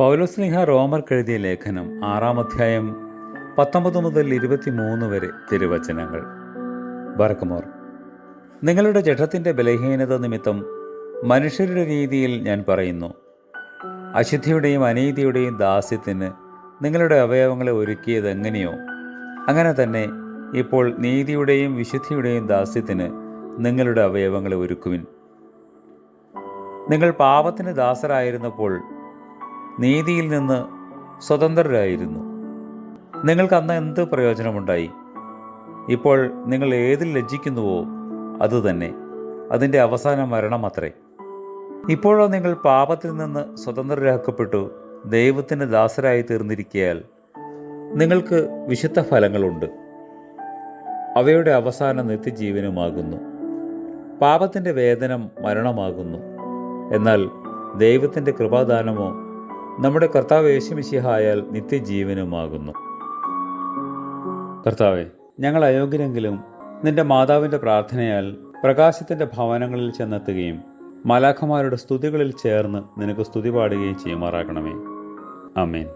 പൗലോസ്ലിഹ റോമർക്ക് എഴുതിയ ലേഖനം ആറാം അധ്യായം പത്തൊമ്പത് മുതൽ ഇരുപത്തിമൂന്ന് വരെ തിരുവചനങ്ങൾ. ബർക്കമോർ നിങ്ങളുടെ ജഠത്തിന്റെ ബലഹീനത നിമിത്തം മനുഷ്യരുടെ രീതിയിൽ ഞാൻ പറയുന്നു. അശുദ്ധിയുടെയും അനീതിയുടെയും ദാസ്യത്തിന് നിങ്ങളുടെ അവയവങ്ങളെ ഒരുക്കിയത് എങ്ങനെയോ അങ്ങനെ തന്നെ ഇപ്പോൾ നീതിയുടെയും വിശുദ്ധിയുടെയും ദാസ്യത്തിന് നിങ്ങളുടെ അവയവങ്ങളെ ഒരുക്കുവിൻ. നിങ്ങൾ പാപത്തിന് ദാസരായിരുന്നപ്പോൾ നീതിയിൽ നിന്ന് സ്വതന്ത്രരായിരുന്നു. നിങ്ങൾക്ക് അന്ന് എന്ത് പ്രയോജനമുണ്ടായി? ഇപ്പോൾ നിങ്ങൾ ഏതിൽ ലജ്ജിക്കുന്നുവോ അതുതന്നെ അതിന്റെ അവസാന മരണം അത്രേ. ഇപ്പോഴോ നിങ്ങൾ പാപത്തിൽ നിന്ന് സ്വതന്ത്രരാക്കപ്പെട്ടു ദൈവത്തിന് ദാസരായി തീർന്നിരിക്കയാൽ നിങ്ങൾക്ക് വിശുദ്ധ ഫലങ്ങളുണ്ട്. അവയുടെ അവസാന നിത്യജീവനുമാകുന്നു. പാപത്തിന്റെ വേതനം മരണമാകുന്നു. എന്നാൽ ദൈവത്തിന്റെ കൃപാദാനമോ നമ്മുടെ കർത്താവ് യേശുമിശിഹായാൽ നിത്യജീവനുമാകുന്നു. കർത്താവെ ഞങ്ങൾ അയോഗ്യരെങ്കിലും നിന്റെ മാതാവിന്റെ പ്രാർത്ഥനയാൽ പ്രകാശത്തിന്റെ ഭവനങ്ങളിൽ ചെന്നെത്തുകയും മലാഖമാരുടെ സ്തുതികളിൽ ചേർന്ന് നിനക്ക് സ്തുതി പാടുകയും ചെയ്യുമാറാക്കണമേ അമേൻ